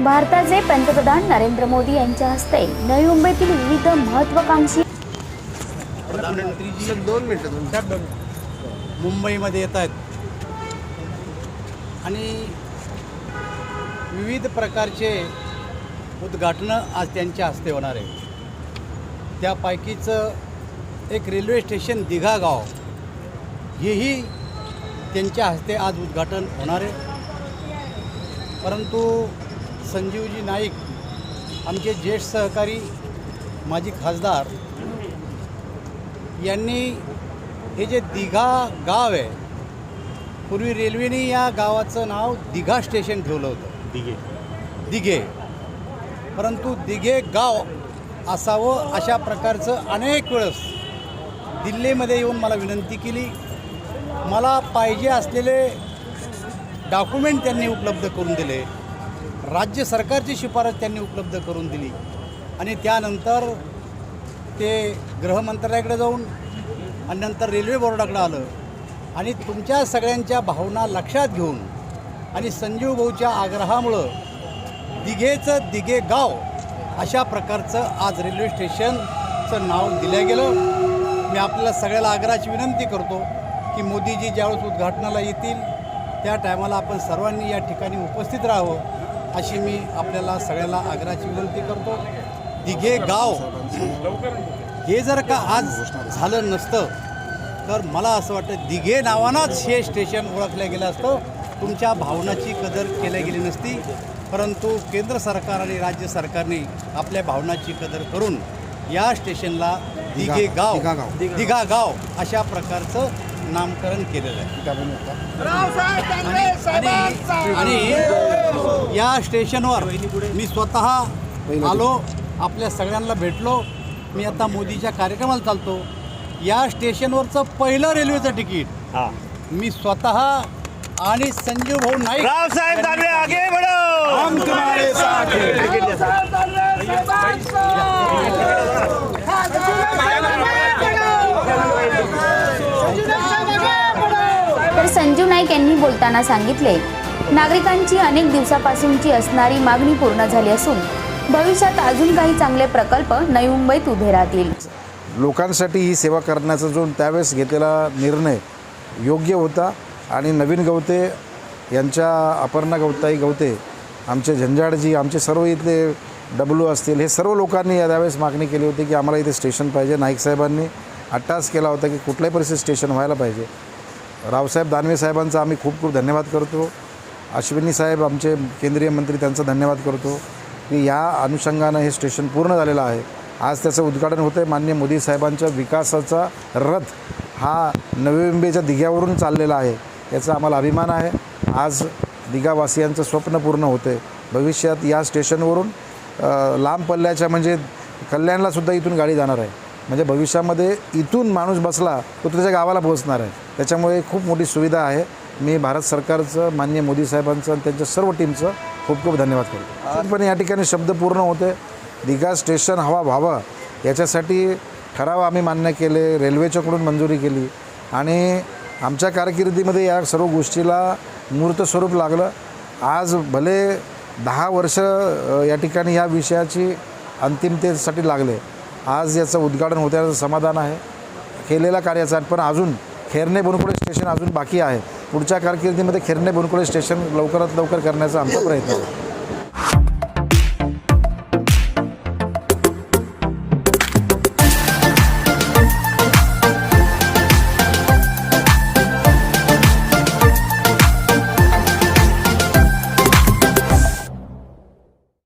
भारताचे पंतप्रधान नरेंद्र मोदी यांच्या हस्ते नवी मुंबईतील विविध महत्वाकांक्षी दोन मिनटं मुंबईमध्ये येत आहेत. आणि विविध प्रकारचे उद्घाटनं आज त्यांच्या हस्ते होणार आहे. त्यापैकीचं एक रेल्वे स्टेशन दिघा गाव हेही त्यांच्या हस्ते आज उद्घाटन होणार आहे. परंतु संजीवजी नाईक आमचे ज्येष्ठ सहकारी माजी खासदार यांनी हे जे दिघा गाव आहे पूर्वी रेल्वेने या गावाचं नाव दिघा स्टेशन ठेवलं होतं. दिघे. दिघे. परंतु दिघे गाव असावं अशा प्रकारचं अनेक वेळेस दिल्लीमध्ये येऊन मला विनंती केली. मला पाहिजे असलेले डॉक्युमेंट त्यांनी उपलब्ध करून दिले. राज्य सरकारची शिफारस त्यांनी उपलब्ध करून दिली. आणि त्यानंतर ते गृहमंत्रालयाकडे जाऊन आणि नंतर रेल्वे बोर्डाकडे आलं. आणि तुमच्या सगळ्यांच्या भावना लक्षात घेऊन आणि संजीव भाऊच्या आग्रहामुळं दिघेचं दिघे गाव अशा प्रकारचं आज रेल्वे स्टेशनचं नाव दिलं गेलं. मी आपल्याला सगळ्याला आग्रहाची विनंती करतो की मोदीजी ज्यावेळेस उद्घाटनाला येतील त्या टायमाला आपण सर्वांनी या ठिकाणी उपस्थित राहावं. अशी मी आपल्याला सगळ्याला आग्रहाची विनंती करतो दिघे गाव हे जर का आज झालं नसतं तर मला असं वाटतं दिघे नावानंच हे स्टेशन ओळखलं गेलं असतं तुमच्या भावनाची कदर केली गेली नसती परंतु केंद्र सरकार आणि राज्य सरकारने आपल्या भावनाची कदर करून या स्टेशनला दिघे गाव दिघा गाव. दिघा गाव अशा प्रकारचं नामकरण केलेलं आहे. आणि आणि या स्टेशनवर मी स्वतः आलो आपल्या सगळ्यांना भेटलो. मी आता मोदीच्या कार्यक्रमाला चालतो. या स्टेशनवरचं पहिलं रेल्वेचं तिकीट मी स्वतः आणि संजीव भाऊ नाईक रावसाहेब दानवे आगे बढ़ो! हम तुम्हारे साथ हैं. तर संजीव नाईक यांनी बोलताना सांगितले नागरिकांची अनेक दिवसापासूनची असणारी मागणी पूर्ण झाली असून भविष्यात अजून काही चांगले प्रकल्प नवी मुंबईत उभे राहतील. लोकांसाठी ही सेवा करण्याचा जो त्यावेळेस घेतलेला निर्णय योग्य होता आणि नवीन गवते यांच्या अपर्णा गवताई गवते आमचे झंझाडजी आमचे सर्व इथले डब्ल्यू असतील हे सर्व लोकांनी या त्यावेळेस मागणी केली होती की आम्हाला इथे स्टेशन पाहिजे. नाईक साहेबांनी अट्टास केला होता की कुठल्याही परिस्थितीत स्टेशन व्हायला पाहिजे. रावसाहेब दानवे साहेबांचा आम्ही खूप खूप धन्यवाद करतो. अश्विनी साहेब आमचे केंद्रीय मंत्री त्यांचा धन्यवाद करतो. की या अनुषंगानं हे स्टेशन पूर्ण झालेलं आहे. आज त्याचं उद्घाटन होतं आहे माननीय मोदी साहेबांच्या विकासाचा रथ हा नवी मुंबईच्या दिघ्यावरून चाललेला आहे याचा आम्हाला अभिमान आहे. आज दिघावासियांचं स्वप्न पूर्ण होतं आहे भविष्यात या स्टेशनवरून लांब पल्ल्याच्या म्हणजे कल्याणलासुद्धा इथून गाडी जाणार आहे. म्हणजे भविष्यामध्ये इथून माणूस बसला तो त्याच्या गावाला पोहोचणार आहे. त्याच्यामुळे खूप मोठी सुविधा आहे. मी भारत सरकारचं माननीय मोदी साहेबांचं आणि त्यांच्या सर्व टीमचं खूप खूप धन्यवाद करतो. पण या ठिकाणी शब्द पूर्ण होते. दिघा स्टेशन हवा व्हावं याच्यासाठी ठराव आम्ही मान्य केले रेल्वेच्याकडून मंजुरी केली आणि आमच्या कारकिर्दीमध्ये या सर्व गोष्टीला मूर्त स्वरूप लागलं. आज भले दहा वर्ष या ठिकाणी या विषयाची अंतिमतेसाठी लागले. आज याचं उद्घाटन होत्याचं समाधान आहे. केलेल्या कार्याचा पण अजून खेरणे बनकुळे स्टेशन अजून बाकी आहे. पुढच्या कारकिर्दीमध्ये खेरणे बनकुळे स्टेशन लवकरात लवकर करण्याचा आमचा प्रयत्न आहे.